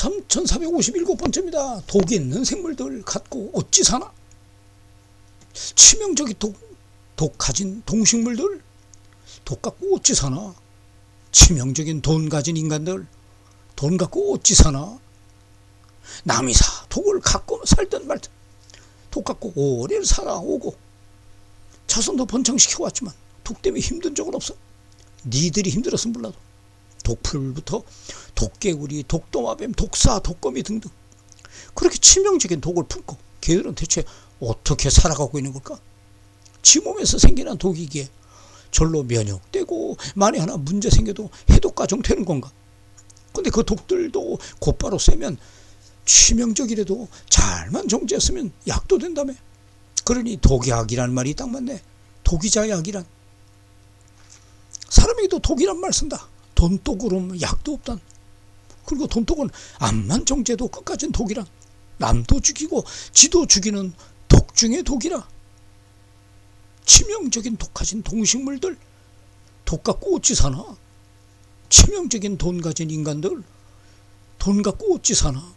3457번째입니다. 독이 있는 생물들 갖고 어찌 사나? 치명적인 독, 독 가진 동식물들 독 갖고 어찌 사나? 치명적인 돈 가진 인간들 돈 갖고 어찌 사나? 남이 사 독을 갖고 살든 말든 독 갖고 오래 살아오고 자손도 번창시켜 왔지만 독 때문에 힘든 적은 없어. 니들이 힘들었으면 몰라도 독풀부터 독개구리, 독도마뱀, 독사, 독거미 등등 그렇게 치명적인 독을 품고 걔들은 대체 어떻게 살아가고 있는 걸까? 지 몸에서 생기는 독이기에 절로 면역되고 만에 하나 문제 생겨도 해독 과정 되는 건가? 근데 그 독들도 곧바로 쐬면 치명적이라도 잘만 정지했으면 약도 된다며. 그러니 독약이란 말이 딱 맞네. 독이자 약이란. 사람에게도 독이란 말 쓴다. 돈독으로 약도 없단. 그리고 돈독은 암만 정제도 끝까진 독이란. 남도 죽이고 지도 죽이는 독 중의 독이라. 치명적인 독 가진 동식물들 독 갖고 어찌 사나? 치명적인 돈 가진 인간들 돈 갖고 어찌 사나?